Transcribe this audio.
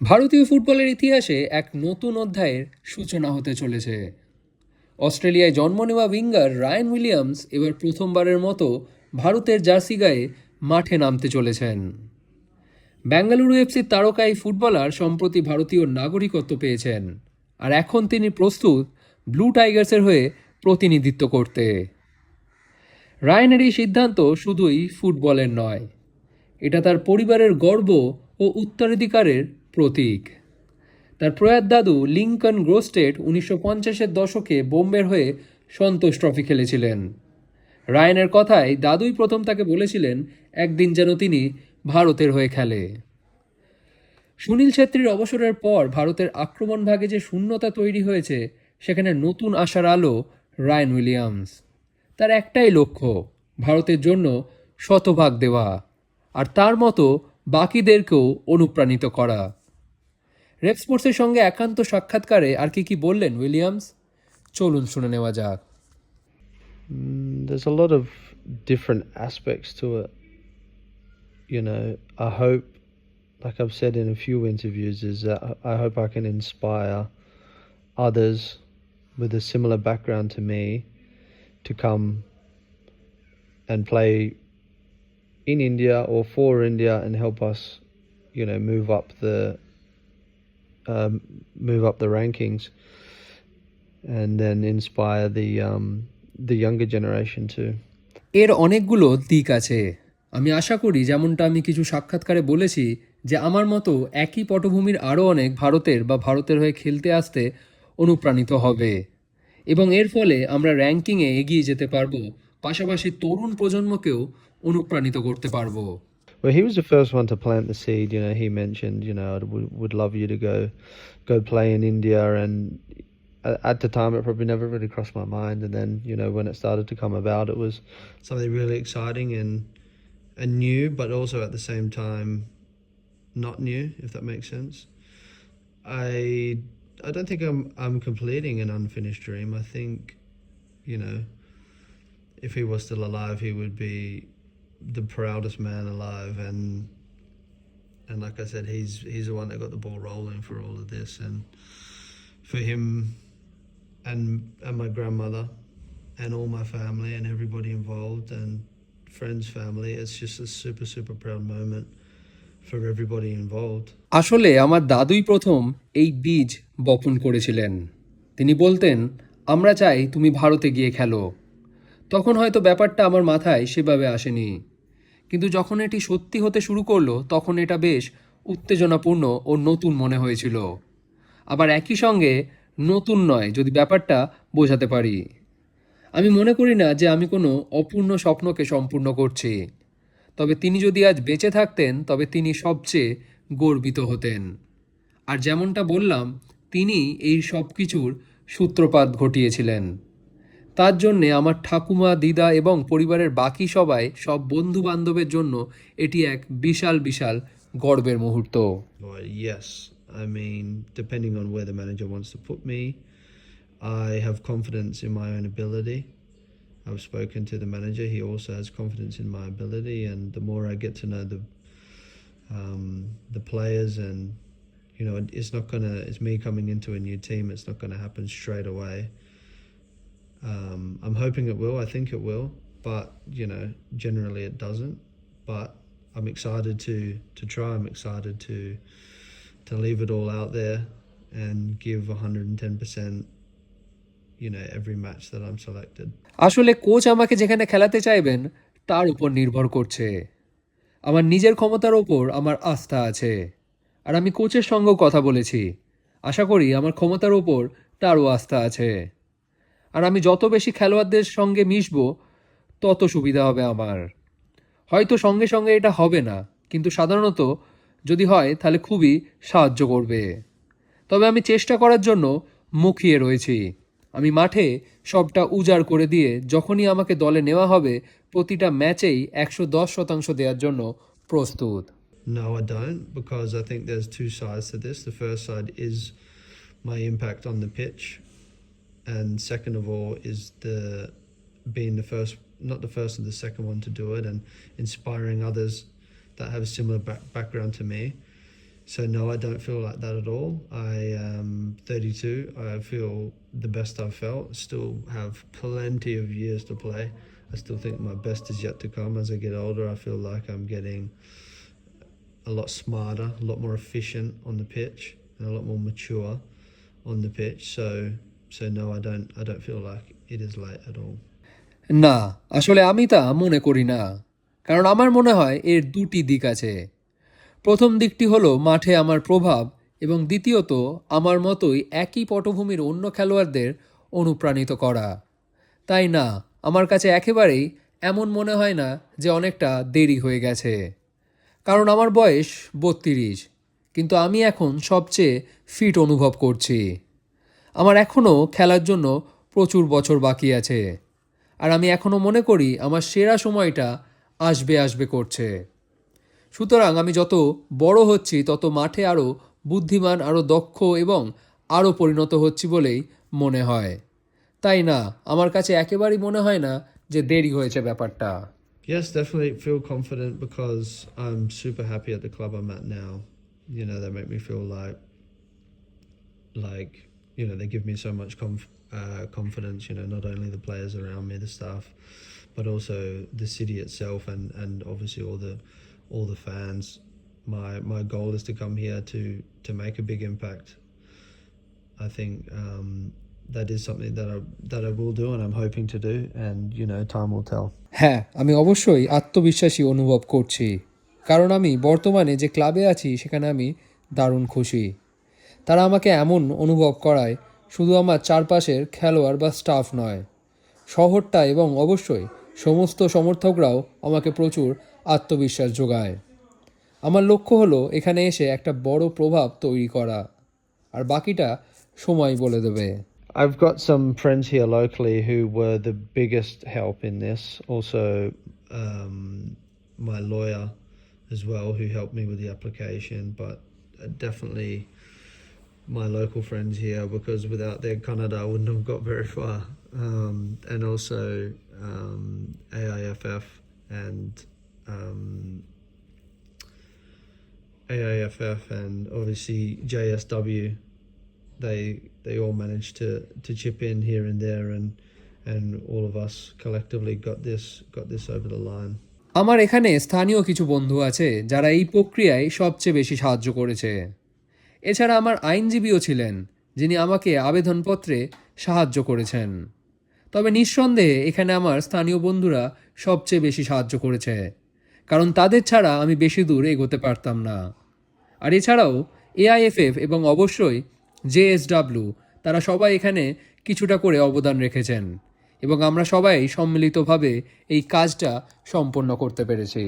ভারতীয় ফুটবলের ইতিহাসে এক নতুন অধ্যায়ের সূচনা হতে চলেছে। অস্ট্রেলিয়ায় জন্ম নেওয়া উইঙ্গার রায়ান উইলিয়ামস এবার প্রথমবারের মতো ভারতের জার্সি গায়ে মাঠে নামতে চলেছেন। বেঙ্গালুরু এফসির তারকা এই ফুটবলার সম্প্রতি ভারতীয় নাগরিকত্ব পেয়েছেন আর এখন তিনি প্রস্তুত ব্লু টাইগার্সের হয়ে প্রতিনিধিত্ব করতে। রায়ানের এই সিদ্ধান্ত শুধুই ফুটবলের নয়, এটা তার পরিবারের গর্ব ও উত্তরাধিকারের প্রতীক। তার প্রয়াত দাদু লিঙ্কন গ্রোস্টেট উনিশশো পঞ্চাশের দশকে বোম্বের হয়ে সন্তোষ ট্রফি খেলেছিলেন। রায়নের কথায় দাদুই প্রথম তাকে বলেছিলেন, একদিন যেন তিনি ভারতের হয়ে খেলে। সুনীল ছেত্রীর অবসরের পর ভারতের আক্রমণ ভাগে যে শূন্যতা তৈরি হয়েছে, সেখানে নতুন আশার আলো রায়ান উইলিয়ামস। তার একটাই লক্ষ্য, ভারতের জন্য শতভাগ দেওয়া, আর তার মতো বাকিদেরকেও অনুপ্রাণিত করা। রেপ স্পোর্টসের সঙ্গে একান্ত সাক্ষাৎকারে আর কি কি বললেন উইলিয়ামস চলুন শুনে নেওয়া যাক Mm, there's a lot of different aspects to it. You know, I hope, like I've said in a few interviews, is that I- I hope I can inspire others with a similar background to me to come and play in India or for India and help us, you know, move up the um, move up the rankings and then inspire the um, the younger generation too. এর অনেকগুলো দিক আছে আমি আশা করি যেমনটা আমি কিছু সাক্ষাৎকারে বলেছি যে আমার মতো একই পটভূমির আরও অনেক ভারতের বা ভারতের হয়ে খেলতে আসতে অনুপ্রাণিত হবে এবং এর ফলে আমরা র্যাঙ্কিংয়ে এগিয়ে যেতে পারব পাশাপাশি তরুণ প্রজন্মকেও অনুপ্রাণিত করতে পারব Well, he was the first one to plant the seed. You know, he mentioned, you know, I would, would love you to go, go play in India, and at the time, it probably never really crossed my mind. And then, you know, when it started to come about, it was something really exciting and and new, but also at the same time, not new, if that makes sense. I I don't think I'm I'm completing an unfinished dream. I think, you know, if he was still alive, he would be the proudest man alive and and like I said, he's he's the one that got the ball rolling for all of this and for him and and my grandmother and all my family and everybody involved and friends, family, it's just a super, super proud moment for everybody involved. আসলে আমার দাদুই প্রথম এই বীজ বপন করেছিলেন তিনি বলতেন আমরা চাই তুমি ভারতে গিয়ে খেলো তখন হয়তো ব্যাপারটা আমার মাথায় সেভাবে আসেনি। কিন্তু যখন এটি সত্যি হতে শুরু করল, তখন এটা বেশ উত্তেজনাপূর্ণ ও নতুন মনে হয়েছিল। আবার একই সঙ্গে নতুন নয়, যদি ব্যাপারটা বোঝাতে পারি। আমি মনে করি না যে আমি কোনো অপূর্ণ স্বপ্নকে সম্পূর্ণ করছি। তবে তিনি যদি আজ বেঁচে থাকতেন, তবে তিনি সবচেয়ে গর্বিত হতেন। আর যেমনটা বললাম, তিনি এই সব কিছুর সূত্রপাত ঘটিয়েছিলেন। তার জন্যে আমার ঠাকুমা দিদা এবং পরিবারের বাকি সবাই সব বন্ধু বান্ধবের জন্য এটি এক বিশাল বিশাল গর্বের মুহূর্ত. I mean, depending on where the manager wants to put me, I have confidence in my own ability. I've spoken to the manager; he also has confidence in my ability, and the more I get to know the um, the players, and you know, it- it's not gonna. It's me coming into a new team. It's not gonna happen straight away. Um, I'm hoping it will. I think it will, but you know, generally it doesn't. But I'm excited to to try. I'm excited to to leave it all out there and give 110%. You know, every match that I'm selected. আসলে coach আমাকে যেখানে খেলাতে চাইবেন তার উপর নির্ভর করছে আমার নিজের ক্ষমতার ওপর আমার আস্থা আছে আর আমি কোচের সঙ্গেও কথা বলেছি আশা করি আমার ক্ষমতার ওপর তারও আস্থা আছে আর আমি যত বেশি খেলোয়াড়দের সঙ্গে মিশবো তত সুবিধা হবে আমার। হয়তো সঙ্গে সঙ্গে এটা হবে না কিন্তু সাধারণত যদি হয় তাহলে খুবই সাহায্য করবে। তবে আমি চেষ্টা করার জন্য মুখিয়ে রয়েছি। আমি মাঠে সবটা উজাড় করে দিয়ে যখনই আমাকে দলে নেওয়া হবে প্রতিটা ম্যাচেই একশো দশ শতাংশ দেওয়ার জন্য প্রস্তুত। No, I don't, because I think there's two sides to this. The first side is my impact on the pitch, and second of all is the being the first, not the first and the second one to do it, and inspiring others that have a similar back- background to me. so no, I don't feel like that at all. I am 32. I feel the best I've felt. Still have plenty of years to play. I still think my best is yet to come. As I get older, I feel like I'm getting a lot smarter, a lot more efficient on the pitch, and a lot more mature on the pitch. So, so no, I don't. I don't feel like it is late at all. না আসলে আমি তা মনে করি না কারণ আমার মনে হয় এর দুটি দিক আছে প্রথম দিকটি হলো মাঠে আমার প্রভাব এবং দ্বিতীয়ত আমার মতোই একই পটভূমির অন্য খেলোয়াড়দের অনুপ্রাণিত করা তাই না আমার কাছে একেবারেই এমন মনে হয় না যে অনেকটা দেরি হয়ে গেছে কারণ আমার বয়স বত্রিশ কিন্তু আমি এখন সবচেয়ে ফিট অনুভব করছি আমার এখনও খেলার জন্য প্রচুর বছর বাকি আছে। আর আমি এখনও মনে করি আমার সেরা সময়টা আসবে আসবে করছে। সুতরাং আমি যত বড় হচ্ছি তত মাঠে আরও বুদ্ধিমান আরও দক্ষ এবং আরও পরিণত হচ্ছি বলেই মনে হয়। তাই না? আমার কাছে একেবারেই মনে হয় না যে দেরি হয়েছে ব্যাপারটা। Yes, definitely feel confident because I'm super happy at the club I'm at now. You know, they make me feel like, like you know, they give me so much conf- uh, confidence. You know, not only the players around me, the staff, but also the city itself, and and obviously all the all the fans. My my goal is to come here to to make a big impact. I think um, that is something that I that I will do, and I'm hoping to do. And you know, time will tell. হ্যাঁ আমি অবশ্যই আত্মবিশ্বাসী অনুভব করছি কারণ আমি বর্তমানে যে ক্লাবে আছি সেখানে আমি দারুণ খুশি তারা আমাকে এমন অনুভব করায় শুধু আমার চারপাশের খেলোয়াড় বা স্টাফ নয় শহরটা এবং অবশ্যই সমস্ত সমর্থকরাও আমাকে প্রচুর আত্মবিশ্বাস যোগায় আমার লক্ষ্য হলো এখানে এসে একটা বড় প্রভাব তৈরি করা আর বাকিটা সময় বলে দেবে I've got some friends here locally who were the biggest help in this. Also, um, my lawyer as well, who helped me with the application. But uh, definitely my local friends here, because without their Canada, I wouldn't have got very far. Um, and also um, AIFF and um, AIFF and obviously JSW they they all managed to to chip in here and there and and all of us collectively got this got this over the line আমার এখানে স্থানীয় কিছু বন্ধু আছে যারা এই প্রক্রিয়ায় সবচেয়ে বেশি সাহায্য করেছে এছাড়া আমার আইনজীবীও ছিলেন, যিনি আমাকে আবেদনপত্রে সাহায্য করেছেন। তবে নিঃসন্দেহে এখানে আমার স্থানীয় বন্ধুরা সবচেয়ে বেশি সাহায্য করেছে, কারণ তাদের ছাড়া আমি বেশি দূর এগোতে পারতাম না। আর এছাড়াও এআইএফএফ এবং অবশ্যই জেএসডাব্লিউ তারা সবাই এখানে কিছুটা করে অবদান রেখেছেন এবং আমরা সবাই সম্মিলিতভাবে এই কাজটা সম্পন্ন করতে পেরেছি।